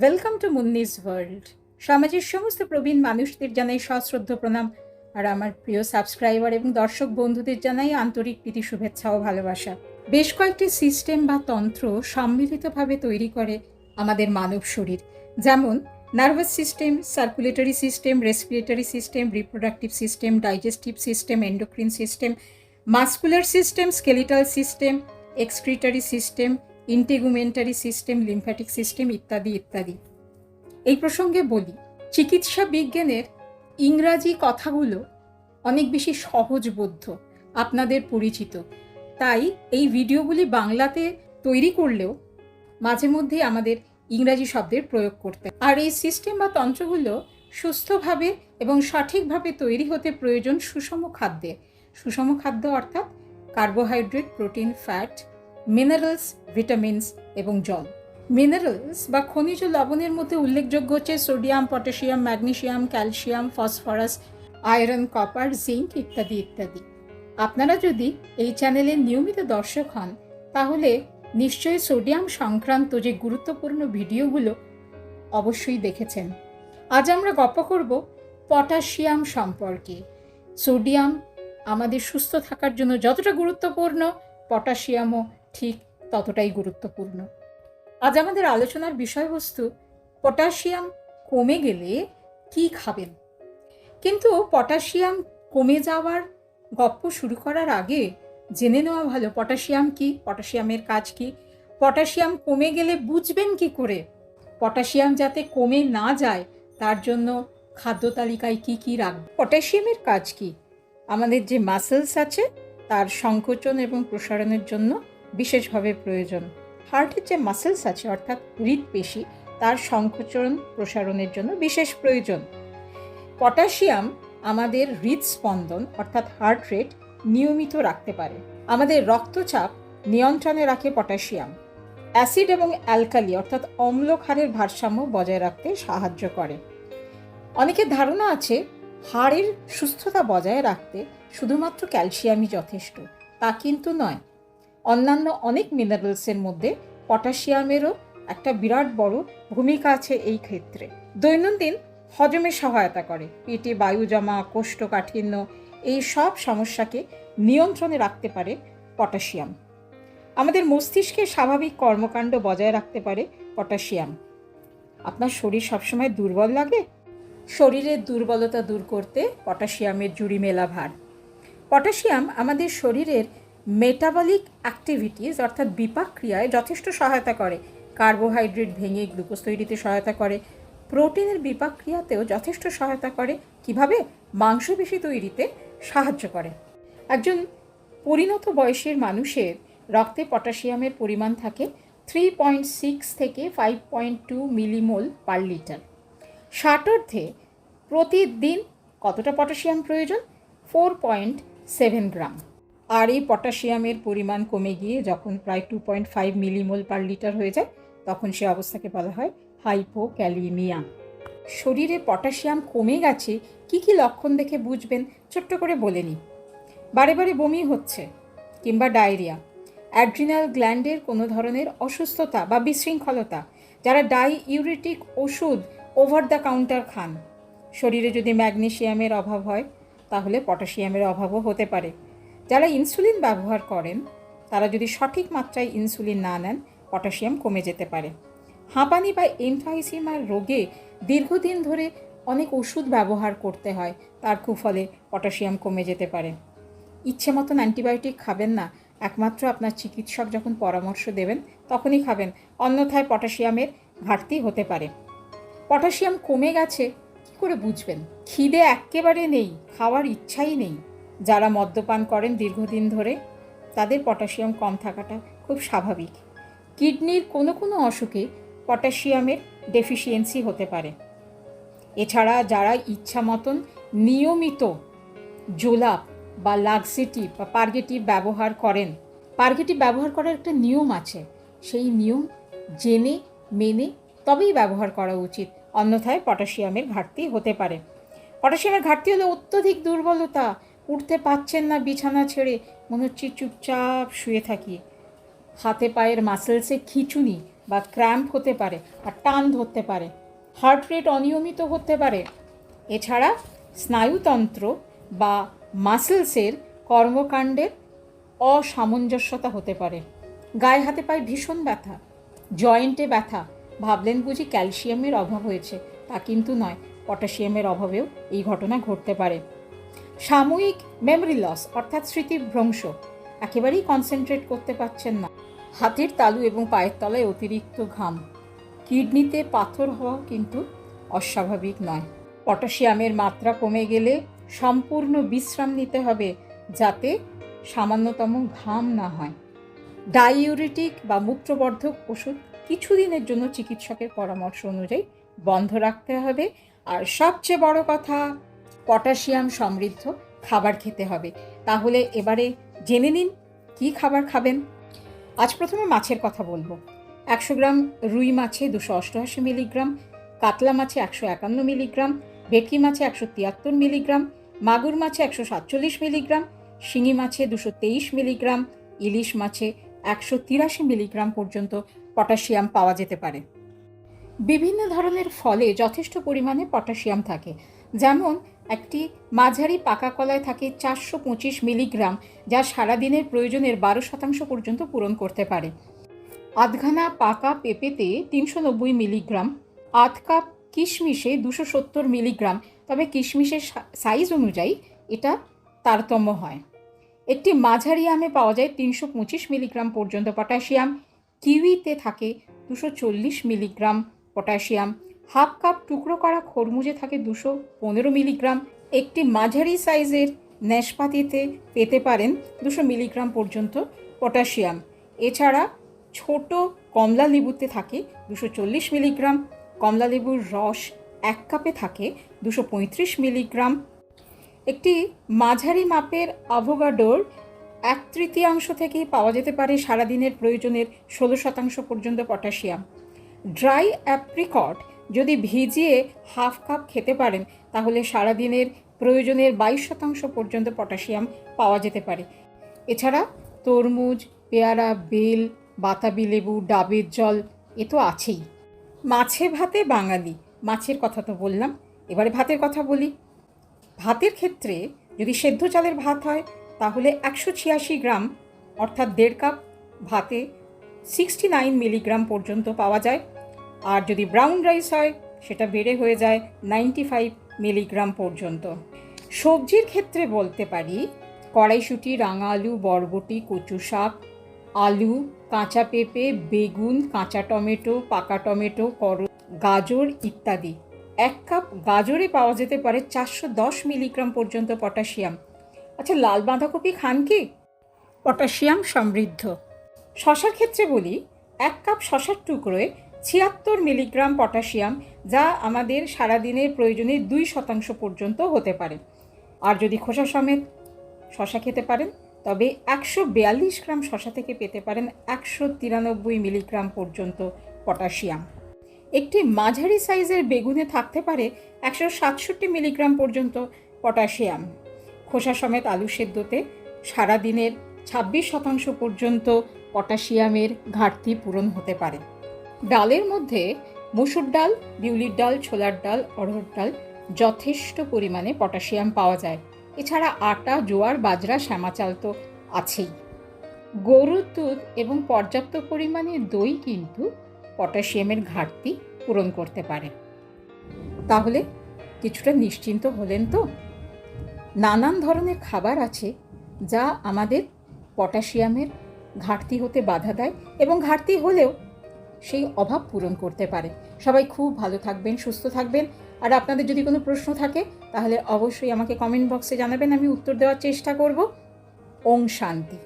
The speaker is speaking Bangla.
ওয়েলকাম টু মুন্নিস ওয়ার্ল্ড সমাজের সমস্ত প্রবীণ মানুষদের জানাই সশ্রদ্ধ প্রণাম, আর আমার প্রিয় সাবস্ক্রাইবার এবং দর্শক বন্ধুদের জানাই আন্তরিক প্রীতি, শুভেচ্ছা ও ভালোবাসা। বেশ কয়েকটি সিস্টেম বা তন্ত্র সম্মিলিতভাবে তৈরি করে আমাদের মানব শরীর। যেমন nervous system circulatory system respiratory system reproductive system digestive system endocrine system muscular system skeletal system excretory system integumentary system lymphatic system ইত্যাদি ইত্যাদি। এই প্রসঙ্গে বলি, চিকিৎসা বিজ্ঞানের ইংরাজি কথাগুলো অনেক বেশি সহজবোধ্য আপনাদের পরিচিত। তাই এই ভিডিওগুলি বাংলাতে তৈরি করলেও মাঝে মধ্যে আমাদের ইংরাজি শব্দের প্রয়োগ করতে। আর এই সিস্টেম বা তন্ত্রগুলো সুস্থভাবে এবং সঠিকভাবে তৈরি হতে প্রয়োজন সুষম খাদ্যে। সুষম খাদ্য অর্থাৎ carbohydrate protein fat minerals vitamins এবং জল। মিনারেলস বা খনিজ লবণের মধ্যে উল্লেখযোগ্য হচ্ছে sodium potassium magnesium calcium phosphorus iron copper zinc ইত্যাদি ইত্যাদি। আপনারা যদি এই চ্যানেলের নিয়মিত দর্শক হন, তাহলে নিশ্চয়ই সোডিয়াম সংক্রান্ত যে গুরুত্বপূর্ণ ভিডিওগুলো অবশ্যই দেখেছেন। আজ আমরা গল্প করব পটাশিয়াম সম্পর্কে। সোডিয়াম আমাদের সুস্থ থাকার জন্য যতটা গুরুত্বপূর্ণ পটাশিয়ামও ঠিক ততটাই গুরুত্বপূর্ণ। আজ আমাদের আলোচনার বিষয়বস্তু পটাশিয়াম কমে গেলে কি খাবেন? কিন্তু পটাশিয়াম কমে যাওয়ার গপ্প শুরু করার আগে জেনে নেওয়া ভালো, পটাশিয়াম কি? পটাশিয়ামের কাজ কি? পটাশিয়াম কমে গেলে বুঝবেন কি করে? পটাশিয়াম যাতে কমে না যায়, তার জন্য খাদ্য তালিকায় কি কি রাখবে পটাশিয়ামের কাজ কি? আমাদের যে মাসেলস আছে, তার সংকোচন এবং প্রসারণের জন্য বিশেষভাবে প্রয়োজন। হার্টের যে মাসেলস আছে, অর্থাৎ হৃদপেশি তার সংকোচন প্রসারণের জন্য বিশেষ প্রয়োজন। পটাশিয়াম আমাদের হৃদস্পন্দন অর্থাৎ হার্ট রেট নিয়মিত রাখতে পারে। আমাদের রক্তচাপ নিয়ন্ত্রণে রাখে পটাশিয়াম। অ্যাসিড এবং অ্যালকালি, অর্থাৎ অম্ল ক্ষারের ভারসাম্য বজায় রাখতে সাহায্য করে। অনেকের ধারণা আছে, হাড়ের সুস্থতা বজায় রাখতে শুধুমাত্র ক্যালসিয়ামই যথেষ্ট। তা কিন্তু নয়। অন্যান্য অনেক মিনারেলসের মধ্যে পটাশিয়ামেরও একটা বিরাট বড় ভূমিকা আছে এই ক্ষেত্রে। দৈনন্দিন হজমে সহায়তা করে, পেটে বায়ু জমা, কোষ্ঠকাঠিন্য, এই সব সমস্যাকে নিয়ন্ত্রণে রাখতে পারে পটাশিয়াম। আমাদের মস্তিষ্কের স্বাভাবিক কর্মকাণ্ড বজায় রাখতে পারে পটাশিয়াম। আপনার শরীর সবসময় দুর্বল লাগে? শরীরের দুর্বলতা দূর করতে পটাশিয়ামের জুড়ি মেলা ভার। পটাশিয়াম আমাদের শরীরের মেটাবলিক অ্যাক্টিভিটিস অর্থাৎ বিপাক ক্রিয়ায় যথেষ্ট সহায়তা করে। কার্বোহাইড্রেট ভেঙে গ্লুকোজ তৈরিতে সহায়তা করে। প্রোটিনের বিপাক ক্রিয়াতেও যথেষ্ট সহায়তা করে। কীভাবে? মাংসপেশি তৈরিতে সাহায্য করে। একজন পরিণত বয়সের মানুষের রক্তে পটাশিয়ামের পরিমাণ থাকে থ্রি পয়েন্ট সিক্স থেকে five point two millimole per litre ষাটোর্ধে প্রতিদিন কতটা পটাশিয়াম প্রয়োজন? Four point seven gram. আর এই পটাশিয়ামের পরিমাণ কমে গিয়ে যখন প্রায় two point five millimole per litre হয়ে যায়, তখন সে অবস্থাকে বলা হয় হাইপোক্যালিমিয়া শরীরে পটাশিয়াম কমে গেছে, কি কি লক্ষণ দেখে বুঝবেন? ছোট্ট করে বলে নিই। বারে বারে বমি হচ্ছে কিংবা ডায়রিয়া। অ্যাড্রিনাল গ্ল্যান্ডের কোনো ধরনের অসুস্থতা বা বিশৃঙ্খলতা, যারা ডাই ইউরিটিক ওষুধ ওভার দ্য কাউন্টার খান। শরীরে যদি ম্যাগনেশিয়ামের অভাব হয়, তাহলে পটাশিয়ামের অভাবও হতে পারে। যারা ইনসুলিন ব্যবহার করেন, তারা যদি সঠিক মাত্রায় ইনসুলিন না নেন, পটাশিয়াম কমে যেতে পারে। হাঁপানি বা এনফাইসিমার রোগে দীর্ঘদিন ধরে অনেক ওষুধ ব্যবহার করতে হয়, তার কুফলে পটাশিয়াম কমে যেতে পারে। ইচ্ছে মতন অ্যান্টিবায়োটিক খাবেন না, একমাত্র আপনার চিকিৎসক যখন পরামর্শ দেবেন, তখনই খাবেন, অন্যথায় পটাশিয়ামের ঘাটতি হতে পারে। পটাশিয়াম কমে গেছে, কী করে বুঝবেন? খিদে একেবারে নেই, খাওয়ার ইচ্ছাই নেই। যারা মদ্যপান করেন দীর্ঘদিন ধরে, তাদের পটাশিয়াম কম থাকাটা খুব স্বাভাবিক। কিডনির কোনো কোনো অসুখে পটাশিয়ামের ডেফিসিয়েন্সি হতে পারে। এছাড়া যারা ইচ্ছা মতন নিয়মিত জোলাপ বা লাক্সিটিভ বা পার্গেটিভ ব্যবহার করেন, পার্গেটিভ ব্যবহার করার একটা নিয়ম আছে। সেই নিয়ম জেনে, মেনে তবেই ব্যবহার করা উচিত। অন্যথায় পটাশিয়ামের ঘাটতি হতে পারে। পটাশিয়ামের ঘাটতি হলে অত্যধিক দুর্বলতা উঠতে পারছেন না বিছানা ছেড়ে। মনে হচ্ছে চুপচাপ শুয়ে থাকি। হাতে পায়ের মাসেলসে খিচুনি বা ক্র্যাম্প হতে পারে আর টান ধরতে পারে। হার্ট রেট অনিয়মিত হতে পারে। এছাড়া স্নায়ুতন্ত্র বা মাসেলসের কর্মকাণ্ডের অসামঞ্জস্যতা হতে পারে। গায়ে হাতে পায়ে ভীষণ ব্যথা জয়েন্টে ব্যথা। ভাবলেন বুঝি ক্যালসিয়ামের অভাব হয়েছে। তা কিন্তু নয় পটাশিয়ামের অভাবেও এই ঘটনা ঘটতে পারে। সাময়িক মেমরি লস অর্থাৎ স্মৃতিভ্রংশ একেবারেই কনসেন্ট্রেট করতে পারছেন না। হাতের তালু এবং পায়ের তলায় অতিরিক্ত ঘাম। কিডনিতে পাথর হওয়া কিন্তু অস্বাভাবিক নয়। পটাশিয়ামের মাত্রা কমে গেলে সম্পূর্ণ বিশ্রাম নিতে হবে যাতে সামান্যতম ঘাম না হয়। ডাইউরিটিক বা মূত্রবর্ধক ওষুধ কিছুদিনের জন্য চিকিৎসকের পরামর্শ অনুযায়ী বন্ধ রাখতে হবে। আর সবচেয়ে বড় কথা পটাশিয়াম সমৃদ্ধ খাবার খেতে হবে। তাহলে এবারে জেনে নিন, কি খাবার খাবেন? আজ প্রথমে মাছের কথা বলব। একশো গ্রাম রুই মাছে দুশো অষ্টআশি মিলিগ্রাম, কাতলা মাছে একশো একান্ন মিলিগ্রাম, ভেটকি মাছে একশো তিয়াত্তর মিলিগ্রাম, মাগুর মাছে একশো সাতচল্লিশ মিলিগ্রাম, শিঙি মাছে দুশো তেইশ মিলিগ্রাম, ইলিশ মাছে একশো তিরাশি মিলিগ্রাম পর্যন্ত পটাশিয়াম পাওয়া যেতে পারে। বিভিন্ন ধরনের ফলে যথেষ্ট পরিমাণে পটাশিয়াম থাকে। যেমন একটি মাঝারি পাকা কলায় থাকে চারশো পঁচিশ মিলিগ্রাম, যা সারাদিনের প্রয়োজনের বারো শতাংশ পর্যন্ত পূরণ করতে পারে। আধখানা পাকা পেঁপেতে তিনশো নব্বই মিলিগ্রাম, আধ কাপ কিশমিশে দুশো সত্তর মিলিগ্রাম, তবে কিশমিশের সাইজ অনুযায়ী এটা তারতম্য হয়। একটি মাঝারি আমে পাওয়া যায় তিনশো পঁচিশ মিলিগ্রাম পর্যন্ত পটাশিয়াম, কিউইতে থাকে দুশো চল্লিশ মিলিগ্রাম পটাশিয়াম হাফ কাপ টুকরো করা খরমুজে থাকে দুশো পনেরো মিলিগ্রাম। একটি মাঝারি সাইজের ন্যাশপাতিতে পেতে পারেন দুশো মিলিগ্রাম পর্যন্ত পটাশিয়াম। এছাড়া ছোট কমলা লেবুতে থাকে দুশো চল্লিশ মিলিগ্রাম। কমলা লেবুর রস এক কাপে থাকে দুশো পঁয়ত্রিশ মিলিগ্রাম। একটি মাঝারি মাপের আভোগাডোর এক তৃতীয়াংশ থেকেই পাওয়া যেতে পারে সারাদিনের প্রয়োজনের ষোলো শতাংশ পর্যন্ত পটাশিয়াম। ড্রাই অ্যাপ্রিকট যদি ভিজিয়ে হাফ কাপ খেতে পারেন, তাহলে সারাদিনের প্রয়োজনের বাইশ শতাংশ পর্যন্ত পটাশিয়াম পাওয়া যেতে পারে। এছাড়া তরমুজ, পেয়ারা, বেল, বাতাবি লেবু, ডাবের জল এ তো আছেই। মাছে ভাতে বাঙালি, মাছের কথা তো বললাম, এবারে ভাতের কথা বলি। ভাতের ক্ষেত্রে যদি সেদ্ধ চালের ভাত হয়, তাহলে একশো ছিয়াশি গ্রাম, অর্থাৎ দেড় কাপ ভাতে সিক্সটি নাইন মিলিগ্রাম পর্যন্ত পাওয়া যায়। আর যদি ব্রাউন রাইস হয়, সেটা বেড়ে হয়ে যায় নাইনটি ফাইভ মিলিগ্রাম পর্যন্ত। সবজির ক্ষেত্রে বলতে পারি, কড়াইশুঁটি রাঙা আলু বরবটি, কচু শাক, আলু, কাঁচা পেঁপে, বেগুন, কাঁচা টমেটো, পাকা টমেটো কর গাজর ইত্যাদি। এক কাপ গাজরে পাওয়া যেতে পারে চারশো দশ মিলিগ্রাম পর্যন্ত পটাশিয়াম। আচ্ছা লাল বাঁধাকপি খান কি? পটাশিয়াম সমৃদ্ধ। শশার ক্ষেত্রে বলি, এক কাপ শশার টুকরোয় ছিয়াত্তর মিলিগ্রাম পটাশিয়াম, যা আমাদের সারাদিনের প্রয়োজনে দুই শতাংশ পর্যন্ত হতে পারে। আর যদি খোসা সমেত শশা খেতে পারেন, তবে একশো বিয়াল্লিশ গ্রাম শশা থেকে পেতে পারেন একশো তিরানব্বই মিলিগ্রাম পর্যন্ত পটাশিয়াম। একটি মাঝারি সাইজের বেগুনে থাকতে পারে একশো সাতষট্টি মিলিগ্রাম পর্যন্ত পটাশিয়াম। খোসা সমেত আলু সেদ্ধতে সারাদিনের ছাব্বিশ শতাংশ পর্যন্ত পটাশিয়ামের ঘাটতি পূরণ হতে পারে। ডালের মধ্যে মুসুর ডাল, বিউলির ডাল, ছোলার ডাল, অড়হর ডাল যথেষ্ট পরিমাণে পটাশিয়াম পাওয়া যায়। এছাড়া আটা, জোয়ার, বাজরা, শ্যামা চাল তো আছেই। গরুর দুধ এবং পর্যাপ্ত পরিমাণে দই কিন্তু পটাশিয়ামের ঘাটতি পূরণ করতে পারে। তাহলে কিছুটা নিশ্চিন্ত হলেন তো? নানান ধরনের খাবার আছে যা আমাদের পটাশিয়ামের ঘাটতি হতে বাধা দেয় এবং ঘাটতি হলেও সেই অভাব পূরণ করতে পারে। সবাই খুব ভালো থাকবেন, সুস্থ থাকবেন। আর আপনাদের যদি কোনো প্রশ্ন থাকে, তাহলে অবশ্যই আমাকে কমেন্ট বক্সে জানাবেন, আমি উত্তর দেওয়ার চেষ্টা করব। ওং শান্তি।